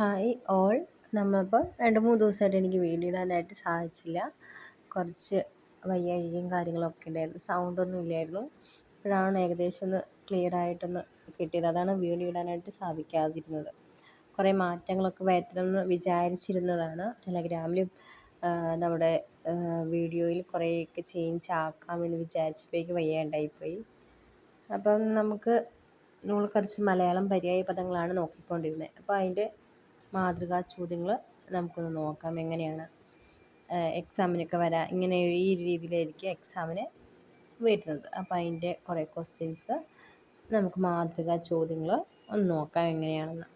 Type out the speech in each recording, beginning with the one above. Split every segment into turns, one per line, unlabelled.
Hi all. നമ്മളിപ്പോൾ രണ്ട് മൂന്ന് ദിവസമായിട്ട് എനിക്ക് വീഡിയോ ഇടാനായിട്ട് സാധിച്ചില്ല. കുറച്ച് വയ്യാഴികയും കാര്യങ്ങളൊക്കെ ഉണ്ടായിരുന്നു. സൗണ്ടൊന്നും ഇല്ലായിരുന്നു. ഇപ്പോഴാണ് ഏകദേശം ഒന്ന് ക്ലിയർ ആയിട്ടൊന്ന് കിട്ടിയത്. അതാണ് വീഡിയോ ഇടാനായിട്ട് സാധിക്കാതിരുന്നത്. കുറേ മാറ്റങ്ങളൊക്കെ വരുത്തണമെന്ന് വിചാരിച്ചിരുന്നതാണ്. ടെലഗ്രാമിലും നമ്മുടെ വീഡിയോയിൽ കുറേയൊക്കെ ചേഞ്ച് ആക്കാമെന്ന് വിചാരിച്ചപ്പോഴേക്ക് വയ്യാണ്ടായിപ്പോയി അപ്പം നമുക്ക് നമ്മൾ കുറച്ച് മലയാളം പര്യായ പദങ്ങളാണ് നോക്കിക്കൊണ്ടിരുന്നത്. അപ്പോൾ അതിന്റെ മാതൃകാ ചോദ്യങ്ങൾ നമുക്കൊന്ന് നോക്കാം. എങ്ങനെയാണ് എക്സാമിനൊക്കെ വരാം ഇങ്ങനെ ഈ രീതിയിലായിരിക്കും എക്സാമിന് വരുന്നത്. അപ്പോൾ അതിന്റെ കുറേ ക്വസ്റ്റ്യൻസ് നമുക്ക് മാതൃകാ ചോദ്യങ്ങൾ ഒന്ന് നോക്കാം എങ്ങനെയാണെന്ന്.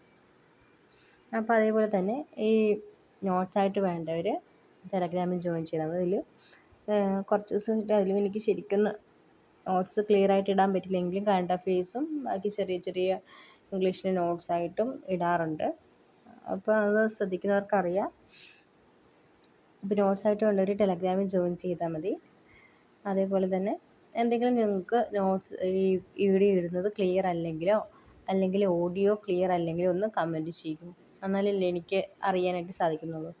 അപ്പോൾ അതേപോലെ തന്നെ ഈ നോട്ട്സായിട്ട് വേണ്ടവർ ടെലഗ്രാമിൽ ജോയിൻ ചെയ്താൽ മതി അതിൽ കുറച്ച് ദിവസം അതിലും എനിക്ക് ശരിക്കും നോട്ട്സ് ക്ലിയർ ആയിട്ട് ഇടാൻ പറ്റില്ലെങ്കിലും കറണ്ട് അഫെയർസും ബാക്കി ചെറിയ ചെറിയ ഇംഗ്ലീഷിലെ നോട്ട്സായിട്ടും ഇടാറുണ്ട്. അപ്പോൾ അത് ശ്രദ്ധിക്കുന്നവർക്കറിയാം. അപ്പോൾ നോട്ട്സായിട്ട് ഉള്ളൊരു ടെലഗ്രാമിൽ ജോയിൻ ചെയ്താൽ മതി. അതേപോലെ തന്നെ എന്തെങ്കിലും നിങ്ങൾക്ക് നോട്ട്സ് ഈ വീഡിയോ ഇടുന്നത് ക്ലിയർ അല്ലെങ്കിലോ അല്ലെങ്കിൽ ഓഡിയോ ക്ലിയർ അല്ലെങ്കിലോ ഒന്ന് കമന്റ് ചെയ്യും. എന്നാലല്ലേ എനിക്ക് അറിയാനായിട്ട് സാധിക്കുന്നുള്ളൂ.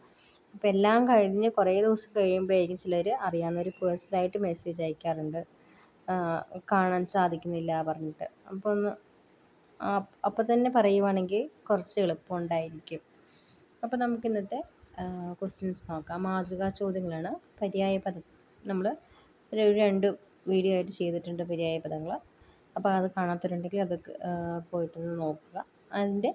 അപ്പോൾ എല്ലാം കഴിഞ്ഞ് കുറേ ദിവസം കഴിയുമ്പോഴായിരിക്കും ചിലർ അറിയാവുന്നവർ പേഴ്സണലായിട്ട് മെസ്സേജ് അയക്കാറുണ്ട്. കാണാൻ സാധിക്കുന്നില്ല പറഞ്ഞിട്ട്. അപ്പോൾ ഒന്ന് അപ്പോൾ തന്നെ പറയുവാണെങ്കിൽ കുറച്ച് എളുപ്പമുണ്ടായിരിക്കും. അപ്പോൾ നമുക്ക് ഇന്നത്തെ ക്വസ്റ്റ്യൻസ് നോക്കാം. മാതൃകാ ചോദ്യങ്ങളാണ്. പര്യായ പദം നമ്മൾ ഒരു രണ്ട് വീഡിയോ ആയിട്ട് ചെയ്തിട്ടുണ്ട് പര്യായ പദങ്ങൾ അപ്പോൾ അത് കാണാത്തവരുണ്ടെങ്കിൽ അത് പോയിട്ടൊന്ന് നോക്കുക. അതിന്റെ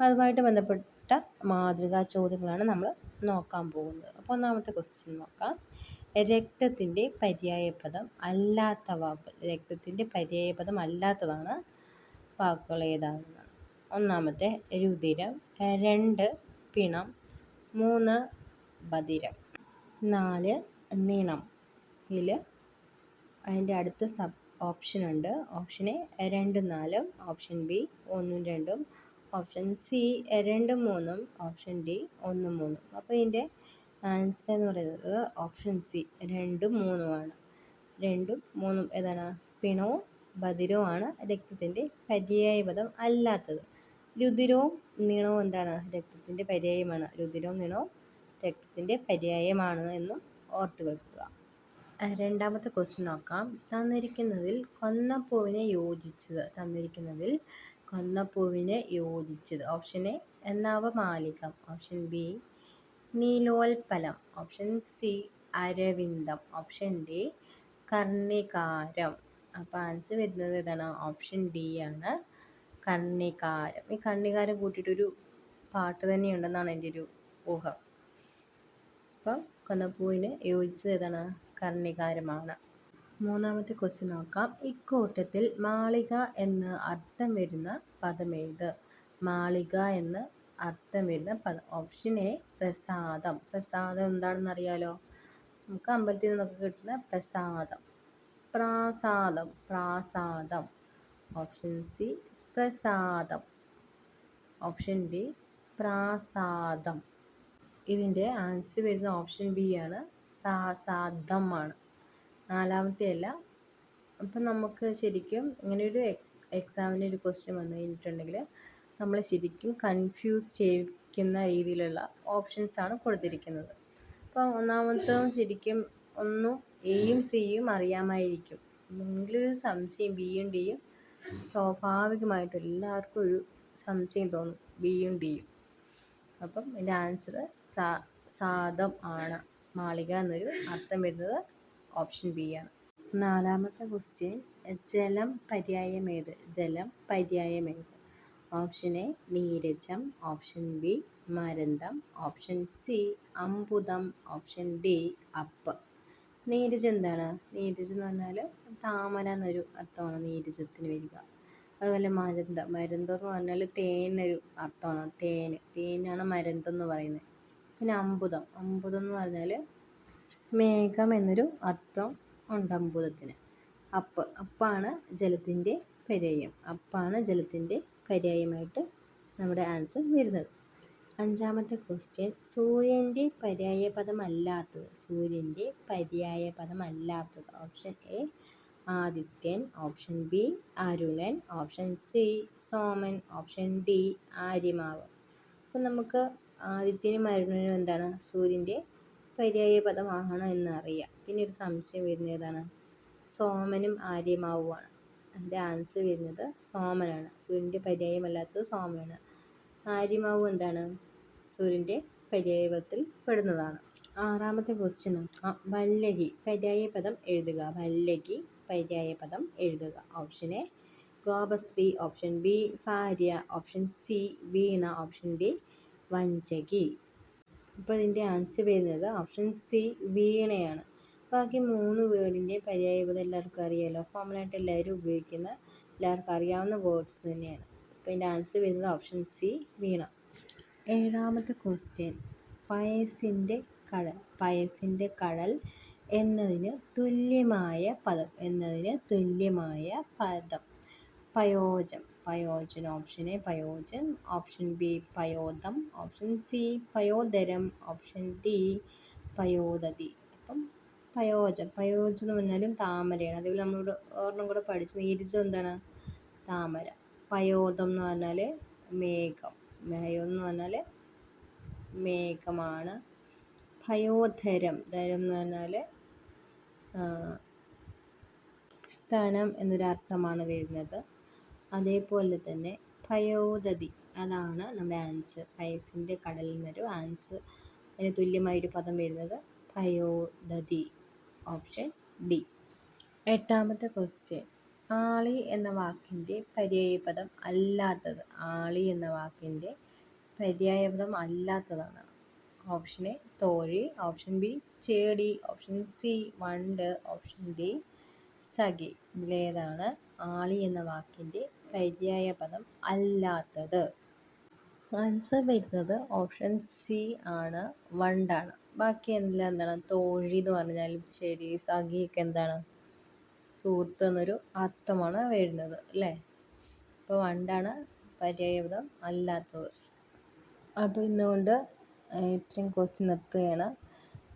അതുമായിട്ട് ബന്ധപ്പെട്ട മാതൃകാ ചോദ്യങ്ങളാണ് നമ്മൾ നോക്കാൻ പോകുന്നത്. അപ്പോൾ ഒന്നാമത്തെ ക്വസ്റ്റ്യൻ നോക്കാം. രക്തത്തിന്റെ പര്യായപദം അല്ലാത്ത വാക്ക് രക്തത്തിന്റെ പര്യായപദം അല്ലാത്തതാണ് വാക്കുകൾ ഏതാണെന്നാണ് ഒന്നാമത്തെ രുതിരം രണ്ട് പിണം മൂന്ന് ബദിരം നാല് നിണം ഇതിൽ അതിന്റെ അടുത്ത സബ് ഓപ്ഷൻ ഉണ്ട്. ഓപ്ഷൻ എ രണ്ടും നാലും. ഓപ്ഷൻ ബി ഒന്നും രണ്ടും. ഓപ്ഷൻ സി രണ്ടും മൂന്നും. ഓപ്ഷൻ ഡി ഒന്നും മൂന്നും. അപ്പോൾ ഇതിന്റെ ആൻസർ എന്ന് പറയുന്നത് ഓപ്ഷൻ സി രണ്ടും മൂന്നുമാണ്. രണ്ടും മൂന്നും ഏതാണ്? പിണവും ബദിരവുമാണ് രക്തത്തിന്റെ പര്യായ പദം അല്ലാത്തത്. രുതിരവും നീളവും എന്താണ്? രക്തത്തിന്റെ പര്യായമാണ്. രുതിരവും നീളവും രക്തത്തിന്റെ പര്യായമാണ് എന്നും ഓർത്തു വെക്കുക. രണ്ടാമത്തെ ക്വസ്റ്റ്യൻ നോക്കാം. തന്നിരിക്കുന്നതിൽ കൊന്നപ്പൂവിനെ യോജിച്ചത്. തന്നിരിക്കുന്നതിൽ കൊന്നപ്പൂവിനെ യോജിച്ചത്. ഓപ്ഷൻ എ നവമാലികം ഓപ്ഷൻ ബി നീലോൽപ്പലം. ഓപ്ഷൻ സി അരവിന്ദം. ഓപ്ഷൻ ഡി കർണികാരം. അപ്പോൾ ആൻസർ വരുന്നത് ഏതാണ് ഓപ്ഷൻ ഡി ആണ്. കണ്ണികാരം. ഈ കണ്ണികാരം കൂട്ടിയിട്ടൊരു പാട്ട് തന്നെയുണ്ടെന്നാണ് എന്റെ ഒരു ഊഹം. അപ്പം കൊന്നപ്പൂവിന് യോജിച്ചത് ഏതാണ്? കർണികാരമാണ് മൂന്നാമത്തെ ക്വസ്റ്റ്യൻ നോക്കാം. ഇക്കൂട്ടത്തിൽ മാളിക എന്ന് അർത്ഥം വരുന്ന പദം ഏത്? മാളിക എന്ന് അർത്ഥം വരുന്ന പദം. ഓപ്ഷൻ എ പ്രസാദം. പ്രസാദം എന്താണെന്ന് അറിയാലോ നമുക്ക് അമ്പലത്തിൽ നിന്നൊക്കെ കിട്ടുന്ന പ്രസാദം. പ്രാസാദം പ്രാസാദം. ഓപ്ഷൻ സി പ്രസാദം. ഓപ്ഷൻ ഡി പ്രാസാദം. ഇതിന്റെ ആൻസർ വരുന്ന ഓപ്ഷൻ ബി ആണ് പ്രാസാദമാണ്. നാലാമത്തെ അല്ല. അപ്പം നമുക്ക് ശരിക്കും ഇങ്ങനെ ഒരു എക്സാമിന് ഒരു ക്വസ്റ്റ്യൻ വന്നു കഴിഞ്ഞിട്ടുണ്ടെങ്കിൽ നമ്മൾ ശരിക്കും കൺഫ്യൂസ് ചെയ്യിക്കുന്ന രീതിയിലുള്ള ഓപ്ഷൻസ് ആണ് കൊടുത്തിരിക്കുന്നത്. അപ്പം ഒന്നാമത്തെ ശരിക്കും ഒന്നും എയും സിയും അറിയാമായിരിക്കും. എന്തെങ്കിലും ഒരു സംശയം ബിയും ഡിയും സ്വാഭാവികമായിട്ടും എല്ലാവർക്കും ഒരു സംശയം തോന്നും ബിയും ഡിയും അപ്പം എന്റെ ആൻസർ സാദം ആണ്. മാളിക എന്നൊരു അർത്ഥം വരുന്നത് ഓപ്ഷൻ ബി ആണ്. നാലാമത്തെ ക്വസ്റ്റ്യൻ ജലം പര്യായമേത് ജലം പര്യായമേത് ഓപ്ഷൻ എ നീരജം. ഓപ്ഷൻ ബി മരന്തം. ഓപ്ഷൻ സി അമ്പുതം ഓപ്ഷൻ ഡി അപ്പ്. നീരജം എന്താണ്? നീരജം എന്ന് പറഞ്ഞാൽ താമര എന്നൊരു അർത്ഥമാണ് നീരജത്തിന് വരിക. അതുപോലെ മരന്ത മരന്ത എന്ന് പറഞ്ഞാൽ തേനൊരു അർത്ഥമാണ്. തേൻ തേനാണ് മരന്ത എന്ന് പറയുന്നത്. പിന്നെ അമ്പുതം അമ്പുതം എന്ന് പറഞ്ഞാൽ മേഘം എന്നൊരു അർത്ഥം ഉണ്ട് അമ്പുതത്തിന്. അപ്പ് അപ്പാണ് ജലത്തിന്റെ പര്യായം. അപ്പാണ് ജലത്തിന്റെ പര്യായമായിട്ട് നമ്മുടെ ആൻസർ വരുന്നത്. അഞ്ചാമത്തെ ക്വസ്റ്റ്യൻ സൂര്യന്റെ പര്യായപദമല്ലാത്തത് സൂര്യന്റെ പര്യായപദമല്ലാത്തത്. ഓപ്ഷൻ എ ആദിത്യൻ. ഓപ്ഷൻ ബി അരുണൻ. ഓപ്ഷൻ സി സോമൻ. ഓപ്ഷൻ ഡി ആര്യമാവ്. അപ്പം നമുക്ക് ആദിത്യനും അരുണനും എന്താണ്? സൂര്യന്റെ പര്യായ പദമാണോ എന്നറിയാം. പിന്നെ ഒരു സംശയം വരുന്നത് ഏതാണ്? സോമനും ആര്യമാവുമാണ്. അതിന്റെ ആൻസർ വരുന്നത് സോമനാണ്. സൂര്യന്റെ പര്യായമല്ലാത്തത് സോമനാണ്. ആര്യമാവ് എന്താണ്? സൂര്യന്റെ പര്യായപദത്തിൽ പെടുന്നതാണ്. ആറാമത്തെ ക്വസ്റ്റ്യൻ നോക്കാം. വല്ലകി പര്യായപദം എഴുതുക. വല്ലകി പര്യായപദം എഴുതുക. ഓപ്ഷൻ എ ഗോപസ്ത്രീ. ഓപ്ഷൻ ബി ഭാര്യ. ഓപ്ഷൻ സി വീണ. ഓപ്ഷൻ ഡി വഞ്ചകി. അപ്പോൾ ഇതിന്റെ ആൻസർ വരുന്നത് ഓപ്ഷൻ സി വീണയാണ്. ബാക്കി മൂന്ന് വേർഡിന്റെ പര്യായപദം എല്ലാവർക്കും അറിയാമല്ലോ കോമൺ ആയിട്ട് എല്ലാവരും ഉപയോഗിക്കുന്ന എല്ലാവർക്കും അറിയാവുന്ന വേർഡ്സ് തന്നെയാണ്. അപ്പോൾ ഇതിന്റെ ആൻസർ വരുന്നത് ഓപ്ഷൻ സി വീണ. ഏഴാമത്തെ ക്വസ്റ്റ്യൻ പയസിന്റെ കടൽ പയസിന്റെ കടൽ എന്നതിന് തുല്യമായ പദം എന്നതിന് തുല്യമായ പദം. പയോജം പയോജൻ ഓപ്ഷൻ എ പയോജൻ ഓപ്ഷൻ ബി പയോദം. ഓപ്ഷൻ സി പയോദരം ഓപ്ഷൻ ഡി പയോദതി അപ്പം പയോജം പയോജം എന്ന് പറഞ്ഞാലും താമരയാണ്. അതേപോലെ നമ്മളോട് ഒരെണ്ണം കൂടെ പഠിച്ചു. നീരിജം എന്താണ്? താമര. പയോദം എന്ന് പറഞ്ഞാൽ മേഘം. മേഘം എന്ന് പറഞ്ഞാൽ മേഘമാണ്. ഭയോധരം ധരം എന്ന് പറഞ്ഞാൽ സ്ഥാനം എന്നൊരർത്ഥമാണ് വരുന്നത്. അതേപോലെ തന്നെ ഭയോദതി അതാണ് നമ്മുടെ ആൻസർ. പയസിന്റെ കടലിൽ നിന്നൊരു ആൻസർ. അതിന് തുല്യമായൊരു പദം വരുന്നത് ഭയോദതി ഓപ്ഷൻ ഡി. എട്ടാമത്തെ ക്വസ്റ്റ്യൻ ആളി എന്ന വാക്കിന്റെ പര്യായപദം അല്ലാത്തത്. ആളി എന്ന വാക്കിന്റെ പര്യായപദം അല്ലാത്തതാണ്. ഓപ്ഷൻ എ തോഴി ഓപ്ഷൻ ബി ചേടി ഓപ്ഷൻ സി വണ്ട് ഓപ്ഷൻ ഡി സഖി. ഇതിലേതാണ് ആളി എന്ന വാക്കിന്റെ പര്യായപദം അല്ലാത്തത്. ആൻസർ വരുന്നത് ഓപ്ഷൻ സി ആണ് വണ്ടാണ്. ബാക്കി എല്ലാം എന്താണ്? തോഴി എന്ന് പറഞ്ഞാലും ശരി സഖിയൊക്കെ എന്താണ്? സുഹൃത്ത് എന്നൊരു അർത്ഥമാണ് വരുന്നത് അല്ലേ? അപ്പോൾ വണ്ടാണ് പര്യായപദം അല്ലാത്തത്. അപ്പോൾ ഇന്നുകൊണ്ട് ഇത്രയും ക്വസ്റ്റ്യൻ നിർത്തുകയാണ്.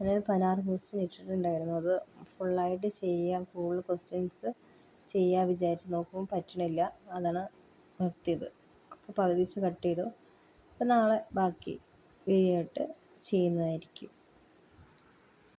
ഞാൻ പതിനാറ് ക്വസ്റ്റ്യൻ ഇട്ടിട്ടുണ്ടായിരുന്നു. അത് ഫുള്ളായിട്ട് ചെയ്യാൻ കൂടുതൽ ക്വസ്റ്റ്യൻസ് ചെയ്യാൻ വിചാരിച്ച് നോക്കുമ്പോൾ പറ്റണില്ല. അതാണ് നിർത്തിയത്. അപ്പോൾ പകുതി വെച്ച് കട്ട് ചെയ്തു. അപ്പോൾ നാളെ ബാക്കി വീഡിയോ ആയിട്ട് ചെയ്യുന്നതായിരിക്കും.